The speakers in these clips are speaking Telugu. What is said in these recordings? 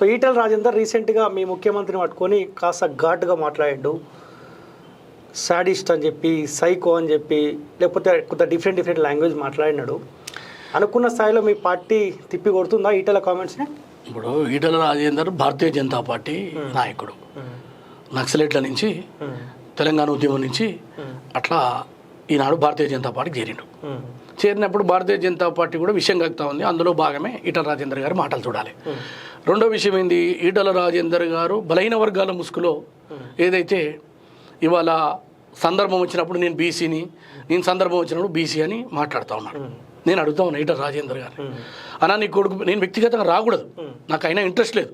సో ఈటల రాజేందర్ రీసెంట్గా మీ ముఖ్యమంత్రిని పట్టుకొని కాస్త ఘాటుగా మాట్లాడాడు. సాడిస్ట్ అని చెప్పి సైకో అని చెప్పి లేకపోతే కొంత డిఫరెంట్ డిఫరెంట్ లాంగ్వేజ్ మాట్లాడినాడు. అనుకున్న స్థాయిలో మీ పార్టీ తిప్పి కొడుతుందా ఈటల కామెంట్స్ని? ఇప్పుడు ఈటల రాజేందర్ భారతీయ జనతా పార్టీ నాయకుడు. నక్సలైట్ల నుంచి తెలంగాణ ఉద్యమం నుంచి అట్లా ఈనాడు భారతీయ జనతా పార్టీకి చేరిండు. చేరినప్పుడు భారతీయ జనతా పార్టీ కూడా విషయం కలుగుతా ఉంది. అందులో భాగమే ఈటల రాజేందర్ గారి మాటలు చూడాలి. రెండో విషయం ఏంది? ఈటల రాజేందర్ గారు బలహీన వర్గాల ముసుగులో ఏదైతే ఇవాళ సందర్భం వచ్చినప్పుడు నేను బీసీని నేను సందర్భం వచ్చినప్పుడు బీసీ అని మాట్లాడుతూ ఉన్నాడు. నేను అడుగుతా ఉన్నా ఈటల రాజేందర్ గారు అన్నా నీ కొడుకు నేను వ్యక్తిగతంగా రాకూడదు. నాకు అయినా ఇంట్రెస్ట్ లేదు.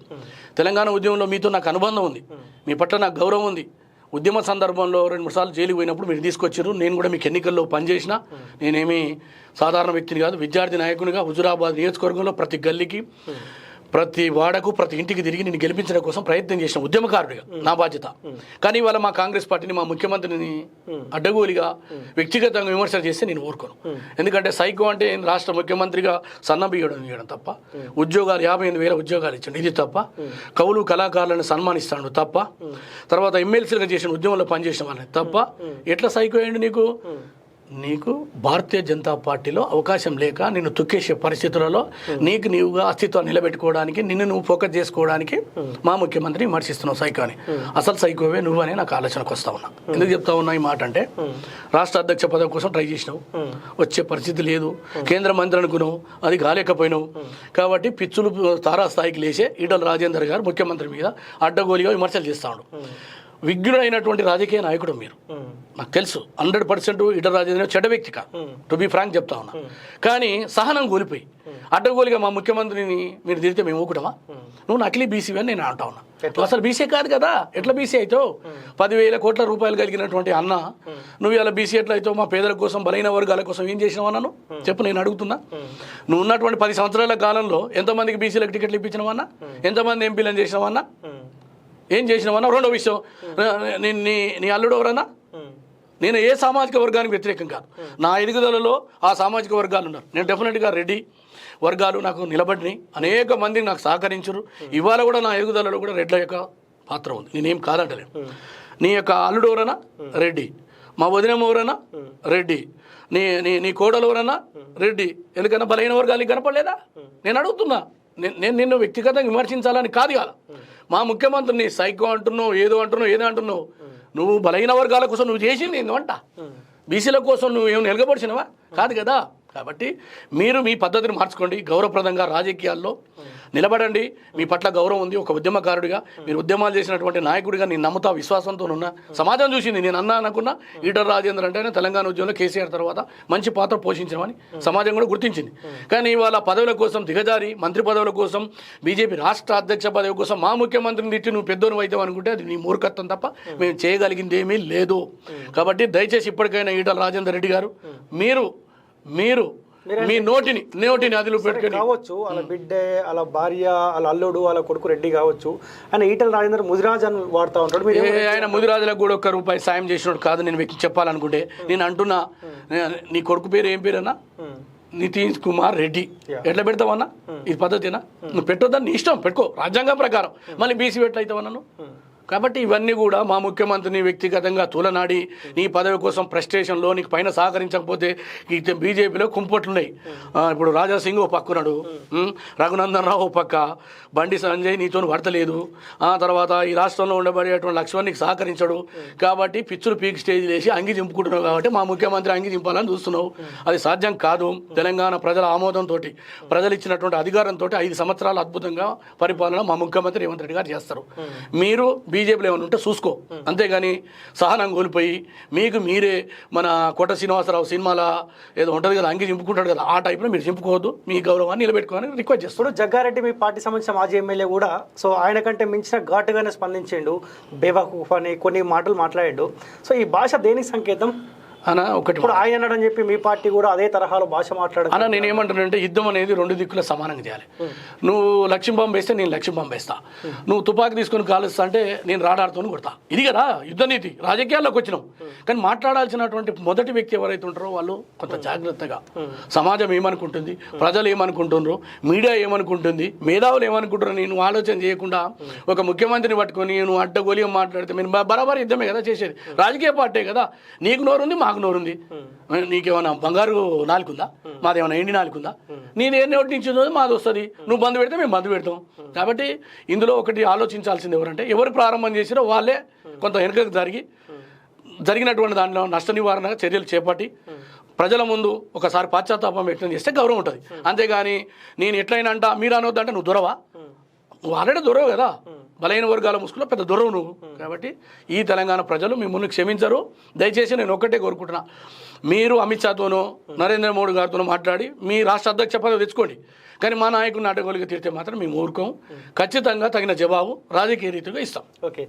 తెలంగాణ ఉద్యమంలో మీతో నాకు అనుబంధం ఉంది. మీ పట్ల నాకు గౌరవం ఉంది. ఉద్యమ సందర్భంలో రెండు మూడు సార్లు జైలుకి పోయినప్పుడు మీరు తీసుకొచ్చారు. నేను కూడా మీకు ఎన్నికల్లో పనిచేసిన నేనేమి సాధారణ వ్యక్తిని కాదు విద్యార్థి నాయకునిగా హుజురాబాద్ నియోజకవర్గంలో ప్రతి గల్లీకి ప్రతి వాడకు ప్రతి ఇంటికి తిరిగి నేను గెలిపించడం కోసం ప్రయత్నం చేసిన ఉద్యమకారుడిగా. నా బాధ్యత. కానీ ఇవాళ మా కాంగ్రెస్ పార్టీని మా ముఖ్యమంత్రిని అడ్డగోలిగా వ్యక్తిగతంగా విమర్శలు చేస్తే నేను ఊరుకోను. ఎందుకంటే సైకో అంటే నేను రాష్ట్ర ముఖ్యమంత్రిగా సన్నబియ్యడం ఇవ్వడం తప్ప ఉద్యోగాలు యాభై ఎనిమిది వేల ఉద్యోగాలు ఇచ్చాడు ఇది తప్ప కవులు కళాకారులను సన్మానిస్తాడు తప్ప తర్వాత ఎమ్మెల్సీలుగా చేసిన ఉద్యమంలో పనిచేసిన వాళ్ళని తప్ప ఎట్లా సైకో అయ్యండి నీకు? నీకు భారతీయ జనతా పార్టీలో అవకాశం లేక నిన్ను తొక్కేసే పరిస్థితులలో నీకు నీవుగా అస్తిత్వాన్ని నిలబెట్టుకోవడానికి నిన్ను నువ్వు ఫోకస్ చేసుకోవడానికి మా ముఖ్యమంత్రిని విమర్శిస్తున్నావు సైకో అని అసలు సైకోవే నువ్వనే నాకు ఆలోచనకు వస్తా ఉన్నా. ఎందుకు చెప్తా ఉన్నా ఈ మాట అంటే రాష్ట్ర అధ్యక్ష పదవి కోసం ట్రై చేసినావు. వచ్చే పరిస్థితి లేదు. కేంద్ర మంత్రి అనుకున్నావు అది కాలేకపోయినావు. కాబట్టి పిచ్చులు తారా స్థాయికి లేచే ఈటల రాజేందర్ గారు ముఖ్యమంత్రి మీద అడ్డగోలిగా విమర్శలు చేస్తా ఉన్నాడు విఘ్నుడైనటువంటి రాజకీయ నాయకుడు మీరు. నాకు తెలుసు. హండ్రెడ్ పర్సెంట్ ఇటర్ రాజేంద్ర చెడ్డ వ్యక్తి కాదు. టు బి ఫ్రాంక్ చెప్తా ఉన్నా. కానీ సహనం కోల్పోయి. అడ్డగోలిగా మా ముఖ్యమంత్రిని మీరు తిరిగితే మేము ఊకుటమా? నువ్వు నకిలీ బీసీ అని నేను అంటా ఉన్నా. అసలు బీసీ కాదు కదా. ఎట్లా బీసీ అవుతావు పదివేల కోట్ల రూపాయలు కలిగినటువంటి అన్న నువ్వు ఇలా బీసీ ఎట్లా అవుతావు మా పేదల కోసం బలైన వర్గాల కోసం ఏం చేసినావు అన్నాను చెప్పు నేను అడుగుతున్నా. నువ్వు ఉన్నటువంటి పది సంవత్సరాల కాలంలో ఎంతమందికి బీసీలకు టికెట్లు ఇప్పించినావన్నా ఎంతమంది ఎంపీలను చేసినావన్నా ఏం చేసినావన్నా రెండో విషయం. నీ నీ అల్లుడు ఎవరన్నా? నేను ఏ సామాజిక వర్గానికి వ్యతిరేకం కాదు. నా ఎదుగుదలలో ఆ సామాజిక వర్గాలు ఉన్నారు. నేను డెఫినెట్గా రెడీ వర్గాలు నాకు నిలబడినాయి. అనేక మంది నాకు సహకరించరు ఇవాళ కూడా నా ఎదుగుదలలో కూడా రెడ్ల యొక్క పాత్ర ఉంది. నేనేం కాదంటలేను. నీ యొక్క అల్లుడు ఎవరన్నా? రెడ్డి. మా వదిన ఎవరన్నా? రెడ్డి. నీ నీ నీ కోడలు ఎవరన్నా? రెడ్డి. ఎందుకన్నా బలహీన వర్గాలకి కనపడలేదా? నేను అడుగుతున్నా. నేను నేను నిన్ను వ్యక్తిగతంగా విమర్శించాలని కాదు కాదు మా ముఖ్యమంత్రిని సైకో అంటున్నావు ఏదో అంటున్నావు ఏదో అంటున్నావు. నువ్వు బలహీన వర్గాల కోసం నువ్వు చేసింది ఏంటంట బీసీల కోసం నువ్వు ఏమైనా నిలగబడిచినవా కాదు కదా. కాబట్టి మీరు మీ పద్ధతిని మార్చుకోండి. గౌరవప్రదంగా రాజకీయాల్లో నిలబడండి. మీ పట్ల గౌరవం ఉంది. ఒక ఉద్యమకారుడిగా మీరు ఉద్యమాలు చేసినటువంటి నాయకుడిగా నేను నమ్ముతా విశ్వాసంతో ఉన్నా. సమాజం చూసింది. నేను అన్నా అనుకున్నా ఈటర్ రాజేంద్ర అంటేనే తెలంగాణ ఉద్యమంలో కేసీఆర్ తర్వాత మంచి పాత్ర పోషించమని సమాజం కూడా గుర్తించింది. కానీ ఇవాళ పదవుల కోసం దిగజారి మంత్రి పదవుల కోసం బీజేపీ రాష్ట్ర అధ్యక్ష పదవి కోసం మా ముఖ్యమంత్రిని తిట్టి నువ్వు పెద్దోను అయితే అనుకుంటే అది నీ మూర్ఖత్వం తప్ప మేము చేయగలిగింది ఏమీ లేదు కాబట్టి దయచేసి ఇప్పటికైనా ఈటల రాజేందర్ రెడ్డి గారు మీరు మీరు మీ నోటిని నోటిని అదిలో పెట్టుకొని. కావచ్చు వాళ్ళ బిడ్డే వాళ్ళ భార్య వాళ్ళ అల్లుడు వాళ్ళ కొడుకు రెడ్డి కావచ్చు. ఆయన ఈటల రాజేందర్ ముదిరాజ్ అని వాడుతూ ఉంటాడు. ఆయన ముదిరాజులకు కూడా ఒక్క రూపాయి సాయం చేసినోడు కాదు నేను వ్యక్తి చెప్పాలనుకుంటే. నేను అంటున్నా నే- కొడుకు పేరు ఏం పేరన్నా నితీష్ కుమార్ రెడ్డి. ఎట్లా పెడతావన్నా ఇది పద్ధతేనా? నువ్వు పెట్టొద్దని నీ ఇష్టం పెట్టుకో. రాజ్యాంగం ప్రకారం. మళ్ళీ బీసీ ఎట్లయితావన్నా నువ్వు కాబట్టి ఇవన్నీ కూడా మా ముఖ్యమంత్రిని వ్యక్తిగతంగా తూలనాడి నీ పదవి కోసం ఫ్రస్ట్రేషన్లో నీకు పైన సహకరించకపోతే ఈ బీజేపీలో కుంపట్లున్నాయి. ఇప్పుడు రాజా సింగ్ ఓ పక్కున్నాడు రఘునందన్ రావు ఓ పక్క బండి సంజయ్ నీతో పడతలేదు. ఆ తర్వాత ఈ రాష్ట్రంలో ఉండబడేటువంటి లక్ష్మణ్ నీకు సహకరించడు. కాబట్టి పిచ్చులు పీక్ స్టేజ్ వేసి అంగి దింపుకుంటున్నావు కాబట్టి మా ముఖ్యమంత్రి అంగి దింపాలని చూస్తున్నావు. అది సాధ్యం కాదు. తెలంగాణ ప్రజల ఆమోదంతో ప్రజలు ఇచ్చినటువంటి అధికారంతో ఐదు సంవత్సరాలు అద్భుతంగా పరిపాలన మా ముఖ్యమంత్రి రేవంత్ రెడ్డి గారు చేస్తారు. మీరు బీజేపీలో ఏమైనా ఉంటే చూసుకో. అంతేగాని సహనం కోల్పోయి మీకు మీరే మన కోట శ్రీనివాసరావు సినిమాల ఏదో ఉంటుంది కదా అంగి చింపుకుంటాడు కదా ఆ టైప్లో మీరు చింపుకోవద్దు. మీ గౌరవాన్ని నిలబెట్టుకోవాలని రిక్వెస్ట్ చేస్తాడు జగ్గారెడ్డి మీ పార్టీ సంబంధించిన మాజీ ఎమ్మెల్యే కూడా సో ఆయన కంటే మించిన ఘాటుగానే స్పందించిండు. బేవకూఫ్ అని కొన్ని మాటలు మాట్లాడాడు. సో ఈ భాష దేనికి సంకేతం? అన్న ఒకటి ఇప్పుడు ఆయన అన్నాడని చెప్పి మీ పార్టీ కూడా అదే తరహాలో భాష మాట్లాడదు అన్న నేను ఏమంటానంటే యుద్ధం అనేది రెండు దిక్కుల సమానంగా చేయాలి. నువ్వు లక్ష్యం బాంబు వేస్తే నేను లక్ష్యం బాంబు వేస్తా. నువ్వు తుపాకీ తీసుకొని కాలుస్తా అంటే నేను రాడాడుతోని కొడతా. ఇది కదా యుద్ధ నీతి. రాజకీయాల్లోకి వచ్చినాం. కానీ మాట్లాడాల్సినటువంటి మొదటి వ్యక్తి ఎవరైతే ఉంటారో వాళ్ళు కొంత జాగ్రత్తగా. సమాజం ఏమనుకుంటుంది? ప్రజలు ఏమనుకుంటున్నారు మీడియా ఏమనుకుంటుంది? మేధావులు ఏమనుకుంటున్నారు నేను ఆలోచన చేయకుండా ఒక ముఖ్యమంత్రిని పట్టుకొని నువ్వు అడ్డగోలిగా మాట్లాడితే బ- బరాబర్ యుద్ధమే కదా చేసేది. రాజకీయ పార్టీ కదా. నీకు నోరుంది మాకు నోరుంది. నీకేమైనా బంగారు నాలుగుందా మాదేమైనా ఎండి నాలుగుందా నీది ఏ నోటి నుంచి ఉందో మాది వస్తుంది. నువ్వు బంద్ పెడితే మేము బంద్ పెడతాం. కాబట్టి ఇందులో ఒకటి ఆలోచించాల్సింది ఎవరంటే ఎవరు ప్రారంభం చేసిరో వాళ్ళే కొంత వెనుకకు జరిగి జరిగినటువంటి దాంట్లో నష్ట నివారణగా చర్యలు చేపట్టి ప్రజల ముందు ఒకసారి పాశ్చాత్తాపం వ్యక్తం చేస్తే గౌరవం ఉంటుంది. అంతేగాని నేను ఎట్లయినా అంట మీరు అనొద్దంటే నువ్వు దొరవా? నువ్వు ఆల్రెడీ దొరవు కదా. బలైన వర్గాల ముసుగులో పెద్ద దొరవు నువ్వు. కాబట్టి ఈ తెలంగాణ ప్రజలు మిమ్మల్ని క్షమించరు. దయచేసి నేను ఒక్కటే కోరుకుంటున్నా. మీరు అమిత్ షాతోనో నరేంద్ర మోడీ గారితోనో మాట్లాడి మీ రాష్ట్ర అధ్యక్ష పదవి తెచ్చుకోండి. కానీ మా నాయకుడిని అడ్డగోలుగా తీరితే మాత్రం మేము ఊరుకోం ఖచ్చితంగా తగిన జవాబు రాజకీయ రీతిగా ఇస్తాం. ఓకే.